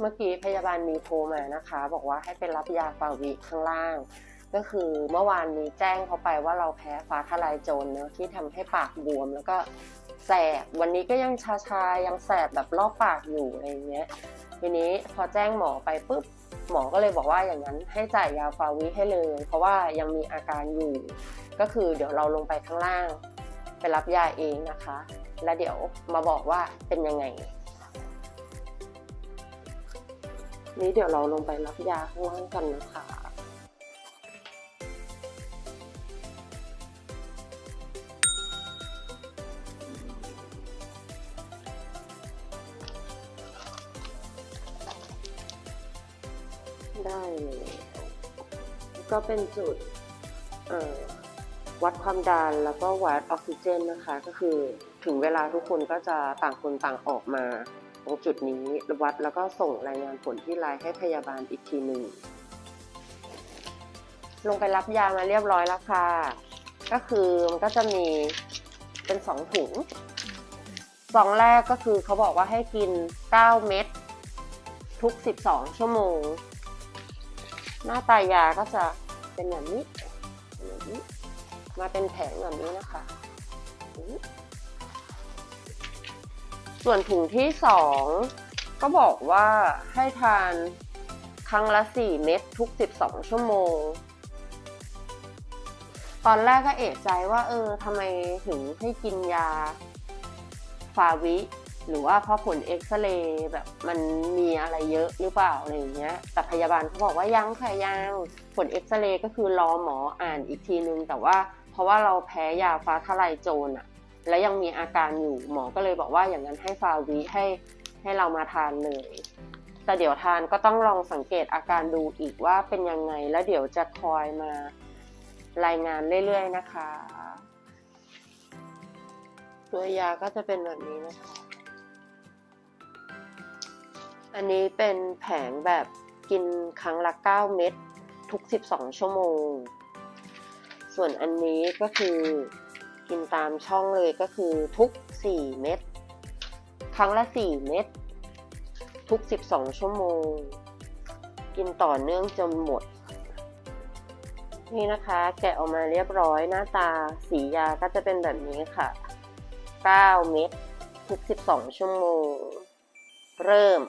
เมื่อกี้พยาบาลมีโทรมานะคะ บอกว่าให้ไปรับยาฟาวิข้างล่าง ก็คือเมื่อวานนี้แจ้งเขาไปว่าเราแพ้ฟ้าทลายโจรเนอะที่ทำให้ปากบวมแล้วก็แสบวันนี้ก็ยังชาชาๆยังแสบแบบรอบปากอยู่อะไรอย่างเงี้ยทีนี้พอแจ้งหมอไปปุ๊บหมอก็เลยบอกว่าอย่างนั้นให้จ่ายยาฟาวิให้เลย เพราะว่ายังมีอาการอยู่ ก็คือเดี๋ยวเราลงไปข้างล่าง ไปรับยาเองนะคะ แล้วเดี๋ยวมาบอกว่าเป็นยังไง นี้เดี๋ยวเราลงไปรับยาข้างล่างกันนะคะได้เลยก็เป็นจุดวัดความดันแล้วก็วัดออกซิเจนนะคะ ก็คือถึงเวลาทุกคนก็จะต่างคนต่างออกมา รงจุดนี้วัดแล้วก็ส่งรายงานผลที่ไลน์ให้พยาบาลอีกทีหนึ่ง ลงไปรับยามาเรียบร้อยแล้วค่ะ ก็คือมันก็จะมีเป็นสองถุงซองแรกก็คือเขาบอกว่าให้กิน 9 เม็ดทุก 12 ชั่วโมง หน้าตายาก็จะเป็นแบบนี้เป็นแบบนี้มาเป็นแผงแบบนี้นะคะ ส่วนถุงที่สองก็บอกว่าให้ทานครั้งละ 4 เม็ดทุก 12 ชั่วโมง ตอนแรกก็เอะใจว่า เออทำไมถึงให้กินยาฟาวิ หรือว่าเพราะผลเอ็กซเรย์แบบมันมีอะไรเยอะหรือเปล่าอะไรอย่างเงี้ย แต่พยาบาลเขาบอกว่ายังค่ะยังผลเอ็กซเรย์ก็คือรอหมออ่านอีกทีนึง แต่ว่าเพราะว่าเราแพ้ยาฟ้าทลายโจรอะ และยังมีอาการอยู่หมอก็เลยบอกว่าอย่างนั้นให้ฟาวิให้ให้เรามาทานเลยแต่เดี๋ยวทานก็ต้องลองสังเกตอาการดูอีกว่าเป็นยังไงแล้วเดี๋ยวจะคอยมารายงานเรื่อยๆนะคะ ตัวยาก็จะเป็นแบบนี้นะคะ อันนี้เป็นแผงแบบกินครั้งละ 9 เม็ดทุก 12 ชั่วโมง ส่วนอันนี้ก็คือ กินตามช่องเลยก็คือทุก 4 เม็ดครั้งละ 4 เม็ดทุก 12 ชั่วโมง กินต่อเนื่องจนหมด นี่นะคะ แกะออกมาเรียบร้อยหน้าตาสียาก็จะเป็นแบบนี้ค่ะ 9 เม็ดทุก 12 ชั่วโมง เริ่ม